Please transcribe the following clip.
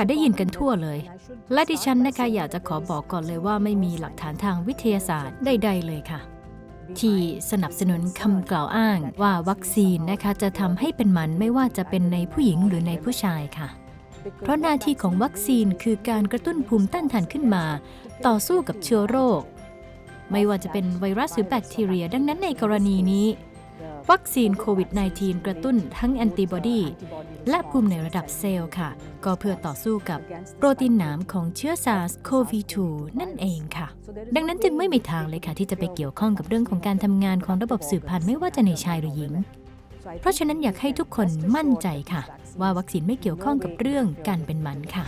ค่ะได้ยินกันทั่วเลย และดิฉันนะคะอยากจะขอบอกก่อนเลยว่าไม่มีหลักฐานทางวิทยาศาสตร์ใดๆเลยค่ะ ที่สนับสนุนคำกล่าวอ้างว่าวัคซีนนะคะจะทำให้เป็นมันไม่ว่าจะเป็นในผู้หญิงหรือในผู้ชายค่ะ เพราะหน้าที่ของวัคซีนคือการกระตุ้นภูมิต้านทานขึ้นมา ต่อสู้กับเชื้อโรค ไม่ว่าจะเป็นไวรัสหรือแบคทีเรีย ดังนั้นในกรณีนี้ วัคซีนโควิด -19 กระตุ้นทั้งแอนติบอดีและภูมิในระดับเซลล์ค่ะ ก็เพื่อต่อสู้กับโปรตีนหนามของเชื้อ SARS-CoV-2 นั่นเองค่ะ ดังนั้นจึงไม่มีทางเลยค่ะ ที่จะไปเกี่ยวข้องกับเรื่องของการทำงานของระบบสืบพันธุ์ไม่ว่าจะในชายหรือหญิง เพราะฉะนั้นอยากให้ทุกคนมั่นใจค่ะ ว่าวัคซีนไม่เกี่ยวข้องกับเรื่องการเป็นหมันค่ะ